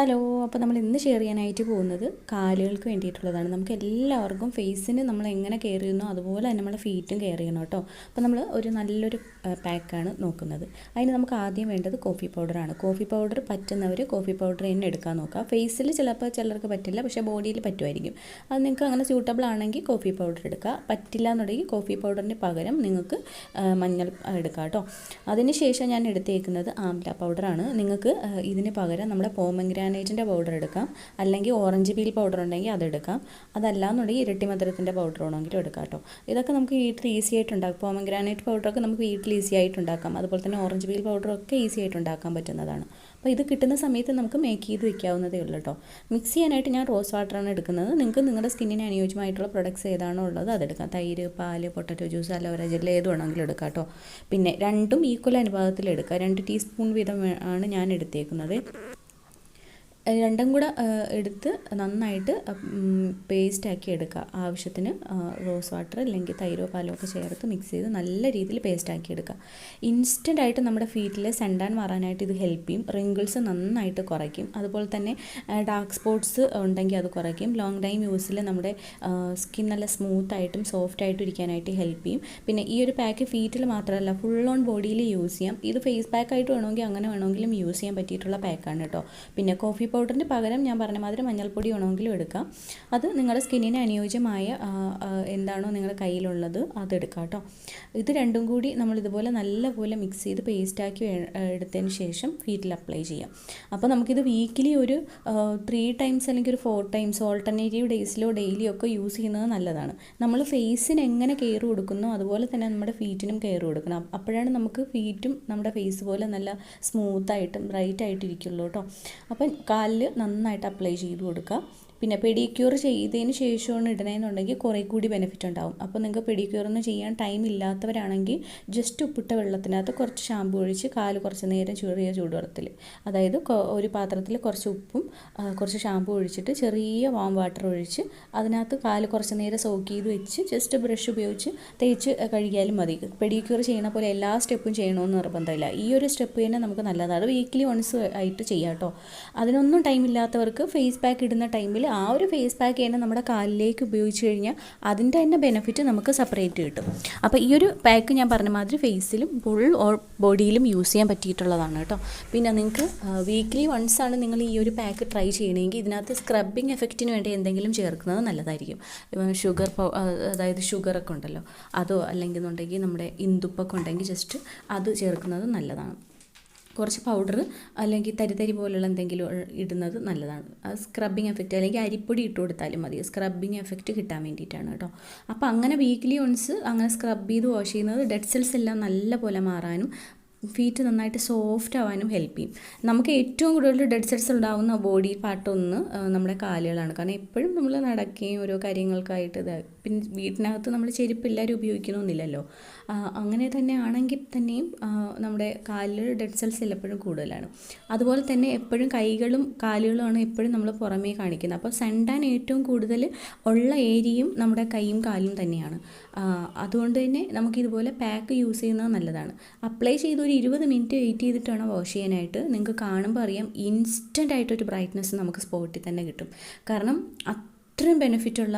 Hello അപ്പോൾ നമ്മൾ ഇന്ന് ഷെയർ ചെയ്യാനായിട്ട് പോകുന്നത് കാലുകൾക്ക് വേണ്ടിയിട്ടുള്ളതാണ്. നമുക്ക് എല്ലാവർക്കും ഫേസിന് നമ്മൾ എങ്ങനെ കെയർ ചെയ്യുന്നോ അതുപോലെ തന്നെ നമ്മളെ ഫീറ്റും കെയർ ചെയ്യണം കേട്ടോ. അപ്പോൾ നമ്മൾ ഒരു നല്ലൊരു പാക്കാണ് നോക്കുന്നത്. അതിന് നമുക്ക് ആദ്യം വേണ്ടത് കോഫി പൗഡറാണ് കോഫി പൗഡർ പറ്റുന്നവർ കോഫി പൗഡർ തന്നെ എടുക്കാൻ നോക്കുക ഫേസിൽ ചിലപ്പോൾ ചിലർക്ക് പറ്റില്ല പക്ഷേ ബോഡിയിൽ പറ്റുമായിരിക്കും. അത് നിങ്ങൾക്ക് അങ്ങനെ സ്യൂട്ടബിൾ ആണെങ്കിൽ കോഫി പൗഡർ എടുക്കുക പറ്റില്ല എന്നുണ്ടെങ്കിൽ കോഫി പൗഡറിന് പകരം നിങ്ങൾക്ക് മഞ്ഞൾ എടുക്കാം കേട്ടോ. അതിന് ശേഷം ഞാൻ എടുത്തേക്കുന്നത് ആംല പൗഡറാണ് നിങ്ങൾക്ക് ഇതിന് പകരം നമ്മുടെ പോമഗ്രാനൈറ്റിന്റെ പൗഡർ എടുക്കാം. അല്ലെങ്കിൽ ഓറഞ്ച് പീൽ പൗഡർ ഉണ്ടെങ്കിൽ അതെടുക്കാം അതല്ല എന്നുണ്ടെങ്കിൽ ഇരട്ടി മധുരത്തിന്റെ പൗഡർ വേണമെങ്കിലും എടുക്കാം കേട്ടോ. ഇതൊക്കെ നമുക്ക് വീട്ടിൽ ഈസി ആയിട്ട് ഉണ്ടാക്കാം. പോമഗ്രാനൈറ്റ് പൗഡറൊക്കെ നമുക്ക് വീട്ടിൽ ഈസി ആയിട്ട് ഉണ്ടാക്കാം. അതുപോലെ തന്നെ ഓറഞ്ച് പീൽ പൗഡറൊക്കെ ഈസി ആയിട്ട് ഉണ്ടാക്കാൻ പറ്റുന്നതാണ്. അപ്പോൾ ഇത് കിട്ടുന്ന സമയത്ത് നമുക്ക് മേക്ക് ചെയ്ത് വെക്കാവുന്നതേ ഉള്ളൂ കേട്ടോ. മിക്സ് ചെയ്യാനായിട്ട് ഞാൻ റോസ് വാട്ടറാണ് എടുക്കുന്നത്. നിങ്ങൾക്ക് നിങ്ങളുടെ സ്കിന്നിന് അനുയോജ്യമായിട്ടുള്ള പ്രൊഡക്ട്സ് ഏതാണോ ഉള്ളത് അതെടുക്കാം തൈര് പാൽ പൊട്ടറ്റോ ജ്യൂസ് അലോവേര ജെല്ല് ഏത് വേണമെങ്കിലും എടുക്കാം കേട്ടോ. പിന്നെ രണ്ടും ഈക്വൽ അനുപാതത്തിൽ എടുക്കുക രണ്ട് ടീസ്പൂൺ വീതം ആണ് ഞാൻ എടുത്തേക്കുന്നത്. രണ്ടും കൂടെ എടുത്ത് നന്നായിട്ട് പേസ്റ്റാക്കി എടുക്കുക. ആവശ്യത്തിന് റോസ് വാട്ടർ അല്ലെങ്കിൽ തൈരോ പാലോ ഒക്കെ ചേർത്ത് മിക്സ് ചെയ്ത് നല്ല രീതിയിൽ പേസ്റ്റാക്കി എടുക്കുക. ഇൻസ്റ്റന്റ് ആയിട്ട് നമ്മുടെ ഫീറ്റിൽ സെൻഡാൻ മാറാനായിട്ട് ഇത് ഹെൽപ്പ് ചെയ്യും. റിങ്കിൾസ് നന്നായിട്ട് കുറയ്ക്കും. അതുപോലെ തന്നെ ഡാർക്ക് സ്പോട്ട്സ് ഉണ്ടെങ്കിൽ അത് കുറയ്ക്കും. ലോങ് ടൈം യൂസിൽ നമ്മുടെ സ്കിൻ നല്ല സ്മൂത്ത് ആയിട്ടും സോഫ്റ്റ് ആയിട്ടും ഇരിക്കാനായിട്ട് ഹെൽപ്പ് ചെയ്യും. പിന്നെ ഈ ഒരു പാക്ക് ഫീറ്റിൽ മാത്രമല്ല ഫുൾ ഓൺ ബോഡിയിൽ യൂസ് ചെയ്യാം. ഇത് ഫേസ് പാക്കായിട്ട് വേണമെങ്കിൽ അങ്ങനെ വേണമെങ്കിലും യൂസ് ചെയ്യാൻ പറ്റിയിട്ടുള്ള പാക്കാണ് കേട്ടോ പിന്നെ കോഫി പൗഡറിന് പകരം ഞാൻ പറഞ്ഞ മാതിരി മഞ്ഞൾപ്പൊടി വേണമെങ്കിലും എടുക്കാം. അത് നിങ്ങളുടെ സ്കിന്നിന് അനുയോജ്യമായ എന്താണോ നിങ്ങളുടെ കയ്യിലുള്ളത് അത് എടുക്കാം കേട്ടോ. ഇത് രണ്ടും കൂടി നമ്മൾ ഇതുപോലെ നല്ലപോലെ മിക്സ് ചെയ്ത് പേസ്റ്റാക്കി എടുത്തതിന് ശേഷം ഫീറ്റിൽ അപ്ലൈ ചെയ്യാം. അപ്പോൾ നമുക്കിത് വീക്കിലി ഒരു ത്രീ ടൈംസ് അല്ലെങ്കിൽ ഒരു ഫോർ ടൈംസ് ഓൾട്ടർനേറ്റീവ് ഡേയ്സിലോ ഡെയിലിയോ ഒക്കെ യൂസ് ചെയ്യുന്നത് നല്ലതാണ്. നമ്മൾ ഫേസിന് എങ്ങനെ കെയർ കൊടുക്കുന്നോ അതുപോലെ തന്നെ നമ്മുടെ ഫീറ്റിനും കെയർ കൊടുക്കണം. അപ്പോഴാണ് നമുക്ക് ഫീറ്റും നമ്മുടെ ഫേസ് പോലെ നല്ല സ്മൂത്തായിട്ടും ബ്രൈറ്റ് ആയിട്ട് ഇരിക്കുള്ളൂ കേട്ടോ. അപ്പം കാലിൽ നന്നായിട്ട് അപ്ലൈ ചെയ്ത് കൊടുക്കുക. പിന്നെ പെഡിക്യൂർ ചെയ്തതിന് ശേഷമാണ് ഇടണമെന്നുണ്ടെങ്കിൽ കുറേ കൂടി ബെനിഫിറ്റ് ഉണ്ടാവും. അപ്പോൾ നിങ്ങൾക്ക് പെഡിക്യൂർ ഒന്നും ചെയ്യാൻ ടൈം ഇല്ലാത്തവരാണെങ്കിൽ ജസ്റ്റ് ഉപ്പിട്ട വെള്ളത്തിനകത്ത് കുറച്ച് ഷാമ്പു ഒഴിച്ച് കാൽ കുറച്ച് നേരം ചെറിയ ചൂടുവെള്ളത്തിൽ അതായത് ഒരു പാത്രത്തിൽ കുറച്ച് ഉപ്പും കുറച്ച് ഷാമ്പു ഒഴിച്ചിട്ട് ചെറിയ വാം വാട്ടർ ഒഴിച്ച് അതിനകത്ത് കാൽ കുറച്ച് നേരം സോക്ക് ചെയ്ത് വെച്ച് ജസ്റ്റ് ബ്രഷ് ഉപയോഗിച്ച് തേച്ച് കഴുകിയാലും മതി. പെഡിക്യൂർ ചെയ്യണ പോലെ എല്ലാ സ്റ്റെപ്പും ചെയ്യണമെന്ന് നിർബന്ധമില്ല. ഈ ഒരു സ്റ്റെപ്പ് തന്നെ നമുക്ക് നല്ലതാണ്. വീക്ക്ലി വൺസ് ആയിട്ട് ചെയ്യാം കേട്ടോ അതിനൊന്നും ടൈം ഇല്ലാത്തവർക്ക് ഫേസ് പാക്ക് ഇടുന്ന ടൈമിൽ ആ ഒരു ഫേസ് പാക്ക് തന്നെ നമ്മുടെ കാലിലേക്ക് ഉപയോഗിച്ച് കഴിഞ്ഞാൽ അതിന്റെ തന്നെ ബെനിഫിറ്റ് നമുക്ക് സെപ്പറേറ്റ് കിട്ടും. അപ്പോൾ ഈ ഒരു പാക്ക് ഞാൻ പറഞ്ഞ മാതിരി ഫേസിലും ഫുൾ ബോഡിയിലും യൂസ് ചെയ്യാൻ പറ്റിയിട്ടുള്ളതാണ് കേട്ടോ. പിന്നെ നിങ്ങൾക്ക് വീക്ക്ലി വൺസ് ആണ് നിങ്ങൾ ഈ ഒരു പാക്ക് ട്രൈ ചെയ്യണമെങ്കിൽ ഇതിനകത്ത് സ്ക്രബിങ് എഫക്റ്റിന് വേണ്ടി എന്തെങ്കിലും ചേർക്കുന്നത് നല്ലതായിരിക്കും. ഷുഗർ അതായത് ഷുഗറൊക്കെ ഉണ്ടല്ലോ. അതോ അല്ലെങ്കിൽ എന്നുണ്ടെങ്കിൽ നമ്മുടെ ഇന്ദുപ്പൊക്കെ ഉണ്ടെങ്കിൽ ജസ്റ്റ് അത് ചേർക്കുന്നത് നല്ലതാണ്. കുറച്ച് പൗഡർ അല്ലെങ്കിൽ തരിതരി തരി പോലുള്ള എന്തെങ്കിലും ഇടുന്നത് നല്ലതാണ്. ആ സ്ക്രബിങ് എഫക്റ്റ് അല്ലെങ്കിൽ അരിപ്പൊടി ഇട്ട് കൊടുത്താലും മതി. സ്ക്രബിങ് എഫക്റ്റ് കിട്ടാൻ വേണ്ടിയിട്ടാണ് കേട്ടോ. അപ്പോൾ അങ്ങനെ വീക്ക്ലി വൺസ് അങ്ങനെ സ്ക്രബ് ചെയ്ത് വാഷ് ചെയ്യുന്നത് ഡെഡ് സെൽസ് എല്ലാം നല്ല പോലെ മാറാനും ഫീറ്റ് നന്നായിട്ട് സോഫ്റ്റ് ആവാനും ഹെൽപ്പ് ചെയ്യും. നമുക്ക് ഏറ്റവും കൂടുതൽ ഡെഡ് സെൽസ് ഉണ്ടാകുന്ന ബോഡി പാർട്ട് ഒന്ന് നമ്മുടെ കാലുകളാണ്. കാരണം എപ്പോഴും നമ്മൾ നടക്കുകയും ഓരോ കാര്യങ്ങൾക്കായിട്ട് ഇത് പിന്നെ വീട്ടിനകത്ത് നമ്മൾ ചെരുപ്പ് എല്ലാവരും ഉപയോഗിക്കണമെന്നില്ലല്ലോ അങ്ങനെ തന്നെ ആണെങ്കിൽ തന്നെയും നമ്മുടെ കാലിൽ ഡെഡ് സെൽസ് എപ്പോഴും കൂടുതലാണ്. അതുപോലെ തന്നെ എപ്പോഴും കൈകളും കാലുകളുമാണ് എപ്പോഴും നമ്മൾ പുറമേ കാണിക്കുന്നത്. അപ്പോൾ സൺടാൻ ഏറ്റവും കൂടുതൽ ഉള്ള ഏരിയയും നമ്മുടെ കൈയും കാലും തന്നെയാണ്. അതുകൊണ്ട് തന്നെ നമുക്കിതുപോലെ പാക്ക് യൂസ് ചെയ്യുന്നത് നല്ലതാണ്. അപ്ലൈ ചെയ്ത് ഒരു ഇരുപത് മിനിറ്റ് വെയിറ്റ് ചെയ്തിട്ട് വേണം വാഷ് ചെയ്യാനായിട്ട്? നിങ്ങൾക്ക് കാണുമ്പോൾ അറിയാം ഇൻസ്റ്റന്റ് ആയിട്ടൊരു ബ്രൈറ്റ്നസ് നമുക്ക് സ്പോട്ടിൽ തന്നെ കിട്ടും. കാരണം അത്രയും ബെനിഫിറ്റുള്ള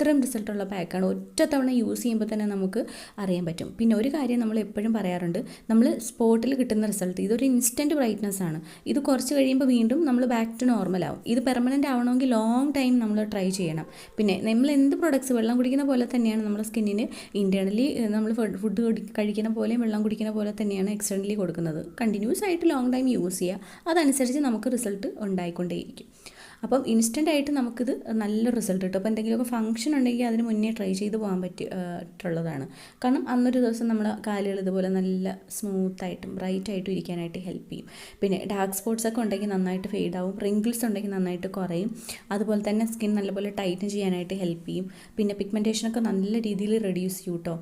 അത്രയും റിസൾട്ടുള്ള പാക്കാണ് ഒറ്റ തവണ യൂസ് ചെയ്യുമ്പോൾ തന്നെ നമുക്ക് അറിയാൻ പറ്റും. പിന്നെ ഒരു കാര്യം നമ്മൾ എപ്പോഴും പറയാറുണ്ട് നമ്മൾ സ്പോട്ടിൽ കിട്ടുന്ന റിസൾട്ട് ഇതൊരു ഇൻസ്റ്റന്റ് ബ്രൈറ്റ്നസ് ആണ്. ഇത് കുറച്ച് കഴിയുമ്പോൾ വീണ്ടും നമ്മൾ ബാക്ക് ടു നോർമൽ ആവും. ഇത് പെർമനന്റ് ആവണമെങ്കിൽ ലോങ് ടൈം നമ്മൾ ട്രൈ ചെയ്യണം. പിന്നെ നമ്മൾ എന്ത് പ്രൊഡക്ട്സ് വെള്ളം കുടിക്കുന്ന പോലെ തന്നെയാണ് നമ്മുടെ സ്കിന്നിന് ഇന്റേർണലി നമ്മൾ ഫുഡ് കഴിക്കുന്ന പോലെയും വെള്ളം കുടിക്കുന്ന പോലെ തന്നെയാണ് എക്സ്റ്റേണലി കൊടുക്കുന്നത്. കണ്ടിന്യൂസ് ആയിട്ട് ലോങ് ടൈം യൂസ് ചെയ്യുക. അതനുസരിച്ച് നമുക്ക് റിസൾട്ട് ഉണ്ടായിക്കൊണ്ടേയിരിക്കും. അപ്പം ഇൻസ്റ്റന്റ് ആയിട്ട് നമുക്കിത് നല്ല റിസൾട്ട് കിട്ടും. അപ്പോൾ എന്തെങ്കിലുമൊക്കെ ഫംഗ്ഷൻ ഉണ്ടെങ്കിൽ അതിന് മുന്നേ ട്രൈ ചെയ്ത് പോകാൻ പറ്റിയിട്ടുള്ളതാണ് കാരണം അന്നൊരു ദിവസം നമ്മുടെ കാലുകൾ ഇതുപോലെ നല്ല സ്മൂത്തായിട്ടും ബ്രൈറ്റായിട്ടും ഇരിക്കാനായിട്ട് ഹെൽപ്പ് ചെയ്യും. പിന്നെ ഡാർക്ക് സ്പോട്ട്സ് ഒക്കെ ഉണ്ടെങ്കിൽ നന്നായിട്ട് ഫെയ്ഡ് ആവും റിങ്കിൾസ് ഉണ്ടെങ്കിൽ നന്നായിട്ട് കുറയും. അതുപോലെ തന്നെ സ്കിൻ നല്ലപോലെ ടൈറ്റൻ ചെയ്യാനായിട്ട് ഹെൽപ്പ് ചെയ്യും. പിന്നെ പിഗ്മെന്റേഷനൊക്കെ നല്ല രീതിയിൽ റെഡ്യൂസ് ചെയ്യും കേട്ടോ.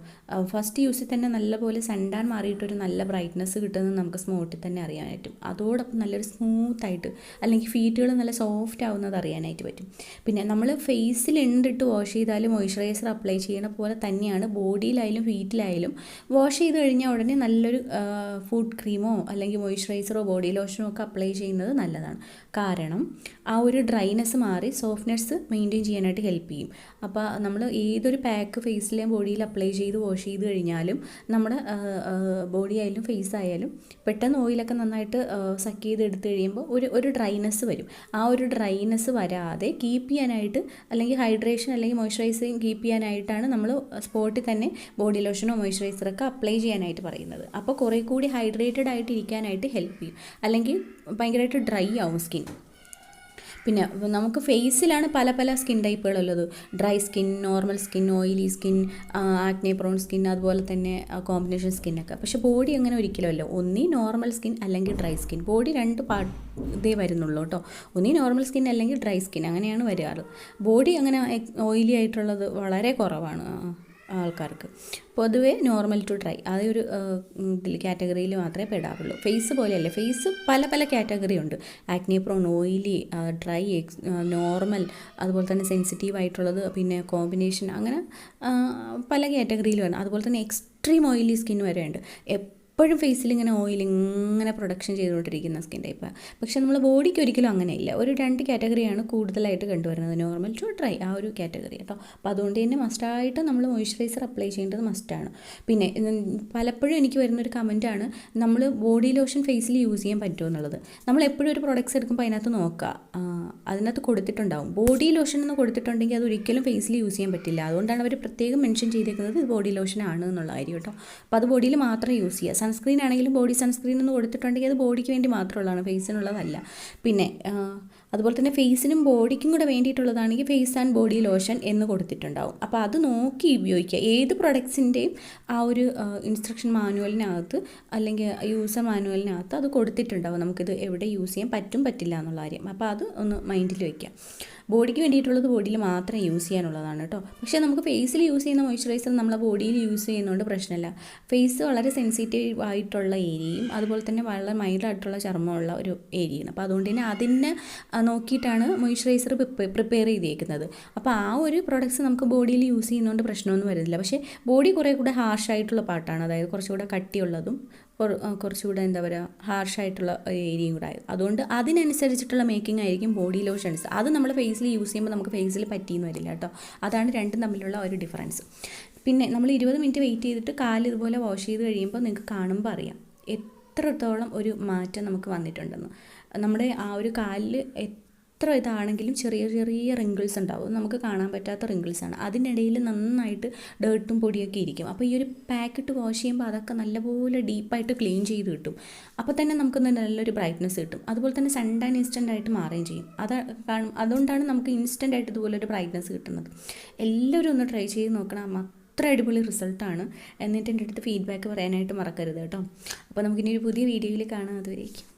ഫസ്റ്റ് യൂസിൽ തന്നെ നല്ലപോലെ സെൻഡാൻ മാറിയിട്ടൊരു നല്ല ബ്രൈറ്റ്നസ് കിട്ടുന്നത് നമുക്ക് സ്മൂട്ടിൽ തന്നെ അറിയാൻ പറ്റും. അതോടൊപ്പം നല്ലൊരു സ്മൂത്തായിട്ട് അല്ലെങ്കിൽ ഫീറ്റുകൾ നല്ല സോഫ്റ്റ് ആവുന്നത് അറിയാനായിട്ട് പറ്റും. പിന്നെ നമ്മൾ ഫേസിൽ ഉണ്ടിട്ട് വാഷ് ചെയ്താൽ മോയ്സ്ചറൈസർ അപ്ലൈ ചെയ്യണ പോലെ തന്നെയാണ് ബോഡിയിലായാലും ഫീറ്റിലായാലും വാഷ് ചെയ്ത് കഴിഞ്ഞാൽ ഉടനെ നല്ലൊരു ഫുഡ് ക്രീമോ അല്ലെങ്കിൽ മോയ്സ്ചറൈസറോ ബോഡി ലോഷനോ ഒക്കെ അപ്ലൈ ചെയ്യുന്നത് നല്ലതാണ്. കാരണം ആ ഒരു ഡ്രൈനെസ് മാറി സോഫ്റ്റ്നെസ് മെയിന്റെയിൻ ചെയ്യാനായിട്ട് ഹെൽപ്പ് ചെയ്യും. അപ്പോൾ നമ്മൾ ഏതൊരു പാക്ക് ഫേസിലെയും ബോഡിയിൽ അപ്ലൈ ചെയ്ത് വാഷ് ചെയ്ത് കഴിഞ്ഞാലും നമ്മുടെ ബോഡി ആയാലും ഫേസ് ആയാലും പെട്ടെന്ന് ഓയിലൊക്കെ നന്നായിട്ട് സക്ക് ചെയ്ത് എടുത്ത് കഴിയുമ്പോൾ ഒരു ഒരു ഡ്രൈനെസ് വരും. ആ ഒരു ഡ്രൈനെസ് വരാതെ കീപ്പ് ചെയ്യാനായിട്ട് അല്ലെങ്കിൽ ഹൈഡ്രേഷൻ അല്ലെങ്കിൽ മോയ്സ്ചറൈസിങ് കീപ്പ് ചെയ്യാനായിട്ടാണ് നമ്മൾ സ്പോട്ടിൽ തന്നെ ബോഡി ലോഷനോ മോയ്സ്ചറൈസറൊക്കെ അപ്ലൈ ചെയ്യാനായിട്ട് പറയുന്നത്. അപ്പോൾ കുറേ കൂടി ഹൈഡ്രേറ്റഡ് ആയിട്ട് ഇരിക്കാനായിട്ട് ഹെൽപ്പ് ചെയ്യും. അല്ലെങ്കിൽ ഭയങ്കരമായിട്ട് ഡ്രൈ ആവും സ്കിൻ പിന്നെ നമുക്ക് ഫേസിലാണ് പല പല skin ടൈപ്പുകളുള്ളത്. Dry skin normal skin oily skin acne prone skin അതുപോലെ തന്നെ കോമ്പിനേഷൻ സ്കിന്നൊക്കെ പക്ഷേ ബോഡി അങ്ങനെ ഒരിക്കലുമല്ല. ഒന്നീ നോർമൽ സ്കിൻ അല്ലെങ്കിൽ ഡ്രൈ സ്കിൻ. ബോഡി രണ്ട് പാ ഇതേ വരുന്നുള്ളൂ കേട്ടോ. ഒന്നീ നോർമൽ സ്കിൻ അല്ലെങ്കിൽ ഡ്രൈ സ്കിൻ അങ്ങനെയാണ് വരാറ്. ബോഡി അങ്ങനെ ഓയിലി ആയിട്ടുള്ളത് വളരെ കുറവാണ്. ആൾക്കാർക്ക്. പൊതുവേ നോർമൽ ടു ഡ്രൈ ആ ഒരു ഇതിൽ കാറ്റഗറിയിൽ മാത്രമേ പെടാറുള്ളൂ ഫേസ് പോലെയല്ല. ഫേസ് പല പല കാറ്റഗറി ഉണ്ട്. Acne prone oily dry normal അതുപോലെ തന്നെ സെൻസിറ്റീവ് ആയിട്ടുള്ളത് പിന്നെ കോമ്പിനേഷൻ അങ്ങനെ പല കാറ്റഗറിയിൽ വേണം അതുപോലെ തന്നെ എക്സ്ട്രീം ഓയിലി സ്കിൻ വരെയുണ്ട്. എപ്പോഴും ഫേസിൽ ഇങ്ങനെ ഓയിൽ ഇങ്ങനെ പ്രൊഡക്ഷൻ ചെയ്തുകൊണ്ടിരിക്കുന്ന സ്കിൻ ടൈപ്പ് പക്ഷേ നമ്മൾ ബോഡിക്ക് ഒരിക്കലും അങ്ങനെയില്ല. ഒരു രണ്ട് കാറ്റഗറിയാണ് കൂടുതലായിട്ട് കണ്ടുവരുന്നത് നോർമൽ ടു ഡ്രൈ ആ ഒരു കാറ്റഗറി കേട്ടോ അപ്പോൾ അതുകൊണ്ട് തന്നെ മസ്റ്റായിട്ട് നമ്മൾ മോയ്സ്ചറൈസർ അപ്ലൈ ചെയ്യേണ്ടത് മസ്റ്റാണ് പിന്നെ പലപ്പോഴും എനിക്ക് വരുന്നൊരു കമന്റാണ് നമ്മൾ ബോഡി ലോഷൻ ഫേസിൽ യൂസ് ചെയ്യാൻ പറ്റുമോ എന്നുള്ളത്. നമ്മൾ എപ്പോഴും ഒരു പ്രൊഡക്ട്സ് എടുക്കുമ്പോൾ അതിനകത്ത് നോക്കുക അതിനകത്ത് കൊടുത്തിട്ടുണ്ടാവും. ബോഡി ലോഷൻ എന്ന് കൊടുത്തിട്ടുണ്ടെങ്കിൽ അത് ഒരിക്കലും ഫേസിൽ യൂസ് ചെയ്യാൻ പറ്റില്ല. അതുകൊണ്ടാണ് അവർ പ്രത്യേകം മെൻഷൻ ചെയ്തേക്കുന്നത് ഇത് ബോഡി ലോഷൻ ആണ് എന്നുള്ള കാര്യം കേട്ടോ അപ്പോൾ അത് ബോഡിയിൽ മാത്രം യൂസ് ചെയ്യുക സൺസ്ക്രീൻ ആണെങ്കിലും ബോഡി സൺസ്ക്രീൻ എന്ന് കൊടുത്തിട്ടുണ്ടെങ്കിൽ അത് ബോഡിക്ക് വേണ്ടി മാത്രമുള്ളതാണ് ഫേസിനുള്ളതല്ല. പിന്നെ അതുപോലെ തന്നെ ഫേസിനും ബോഡിക്കും കൂടെ വേണ്ടിയിട്ടുള്ളതാണെങ്കിൽ ഫേസ് ആൻഡ് ബോഡി ലോഷൻ എന്ന് കൊടുത്തിട്ടുണ്ടാവും. അപ്പോൾ അത് നോക്കി ഉപയോഗിക്കുക. ഏത് പ്രൊഡക്ട്സിന്റെയും ആ ഒരു ഇൻസ്ട്രക്ഷൻ മാനുവലിനകത്ത് അല്ലെങ്കിൽ യൂസർ മാനുവലിനകത്ത് അത് കൊടുത്തിട്ടുണ്ടാവും. നമുക്കിത് എവിടെ യൂസ് ചെയ്യാൻ പറ്റും പറ്റില്ല എന്നുള്ള കാര്യം. അപ്പോൾ അത് ഒന്ന് മൈൻഡിൽ വയ്ക്കുക. ബോഡിക്ക് വേണ്ടിയിട്ടുള്ളത് ബോഡിയിൽ മാത്രം യൂസ് ചെയ്യാനുള്ളതാണ് കേട്ടോ. പക്ഷേ നമുക്ക് ഫേസിൽ യൂസ് ചെയ്യുന്ന മോയ്സ്ചറൈസർ നമ്മളെ ബോഡിയിൽ യൂസ് ചെയ്യുന്നതുകൊണ്ട് പ്രശ്നമില്ല. ഫേസ് വളരെ സെൻസിറ്റീവ് ആയിട്ടുള്ള ഏരിയയും അതുപോലെ തന്നെ വളരെ മൈൽഡായിട്ടുള്ള ചർമ്മമുള്ള ഒരു ഏരിയയാണ്. അപ്പോൾ അതുകൊണ്ട് തന്നെ അതിനെ നോക്കിയിട്ടാണ് മോയ്സ്ചറൈസർ പ്രിപ്പയർ ചെയ്തേക്കുന്നത്. അപ്പോൾ ആ ഒരു പ്രൊഡക്ട്സ് നമുക്ക് ബോഡിയിൽ യൂസ് ചെയ്യുന്നതുകൊണ്ട് പ്രശ്നമൊന്നും വരുന്നില്ല. പക്ഷേ ബോഡി കുറേ കൂടെ ഹാർഷായിട്ടുള്ള പാട്ടാണ്. അതായത് കുറച്ചുകൂടെ കട്ടിയുള്ളതും കുറച്ചുകൂടെ എന്താ പറയുക ഹാർഷായിട്ടുള്ള ഏരിയയും കൂടെ ആയത്. അതുകൊണ്ട് അതിനനുസരിച്ചിട്ടുള്ള മേക്കിംഗ് ആയിരിക്കും ബോഡി ലോഷൻസ് അത് നമ്മൾ ഫേസിൽ യൂസ് ചെയ്യുമ്പോൾ നമുക്ക് ഫേസിൽ പറ്റിയെന്ന് വരില്ല കേട്ടോ. അതാണ് രണ്ടും തമ്മിലുള്ള ഒരു ഡിഫറൻസ് പിന്നെ നമ്മൾ ഇരുപത് മിനിറ്റ് വെയിറ്റ് ചെയ്തിട്ട് കാൽ ഇതുപോലെ വാഷ് ചെയ്ത് കഴിയുമ്പോൾ നിങ്ങൾക്ക് കാണുമ്പോൾ അറിയാം എത്രത്തോളം ഒരു മാറ്റം നമുക്ക് വന്നിട്ടുണ്ടെന്ന്. നമ്മുടെ ആ ഒരു കാലിൽ എത്ര ഇതാണെങ്കിലും ചെറിയ ചെറിയ റിങ്കിൾസ് ഉണ്ടാവും. നമുക്ക് കാണാൻ പറ്റാത്ത റിങ്കിൾസ് ആണ്. അതിനിടയിൽ നന്നായിട്ട് ഡേർട്ടും പൊടിയൊക്കെ ഇരിക്കും. അപ്പോൾ ഈ ഒരു പാക്കറ്റ് വാഷ് ചെയ്യുമ്പോൾ അതൊക്കെ നല്ലപോലെ ഡീപ്പായിട്ട് ക്ലീൻ ചെയ്ത് കിട്ടും. അപ്പോൾ തന്നെ നമുക്ക് നല്ലൊരു ബ്രൈറ്റ്നസ് കിട്ടും. അതുപോലെ തന്നെ സൺ ആൻഡ് ഇൻസ്റ്റന്റ് ആയിട്ട് മാറുകയും ചെയ്യും. അത് കാണും. അതുകൊണ്ടാണ് നമുക്ക് ഇൻസ്റ്റന്റ് ആയിട്ട് ഇതുപോലൊരു ബ്രൈറ്റ്നസ് കിട്ടുന്നത്. എല്ലാവരും ഒന്ന് ട്രൈ ചെയ്ത് നോക്കണം. അത്ര അടിപൊളി റിസൾട്ടാണ് എന്നിട്ട് എന്റെ അടുത്ത് ഫീഡ്ബാക്ക് പറയാനായിട്ട് മറക്കരുത് കേട്ടോ. അപ്പോൾ നമുക്കിനി ഒരു പുതിയ വീഡിയോയിൽ കാണാം. അതുവരേക്കും.